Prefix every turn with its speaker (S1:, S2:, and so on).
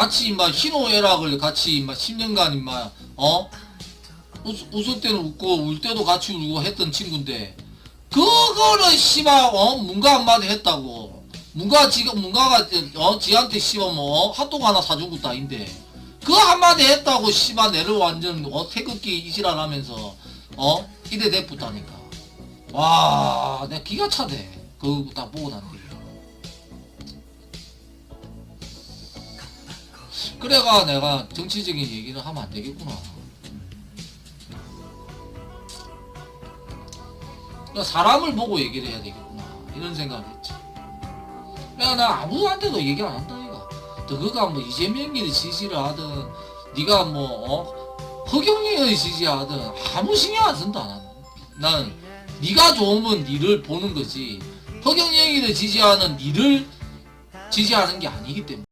S1: 같이 임마 희노애락을 같이 임마 10년간 임마 어? 웃, 웃을 때는 웃고 울 때도 같이 울고 했던 친구인데 그거를 씨발 어? 문가 한마디 했다고. 문가 지금 문가가 어? 지한테 씨발 뭐 핫도그 하나 사준 것도 아닌데 그 한마디 했다고 씨발 내를 완전 어? 태극기 이지랄 하면서 어? 이래 내붙다니까. 와 내가 기가 차대 그거 딱 보고 난뒤 그래가 내가 정치적인 얘기를 하면 안 되겠구나. 그러니까 사람을 보고 얘기를 해야 되겠구나. 이런 생각을 했지. 야 나 아무한테도 얘기 안 한다 이가 너가 뭐 이재명이 지지를 하든 네가 뭐 어? 허경영이 지지하든 아무 신경 안 쓴다 나는. 나는 네가 좋으면 니를 보는 거지. 허경영이를 지지하는 니를 지지하는 게 아니기 때문에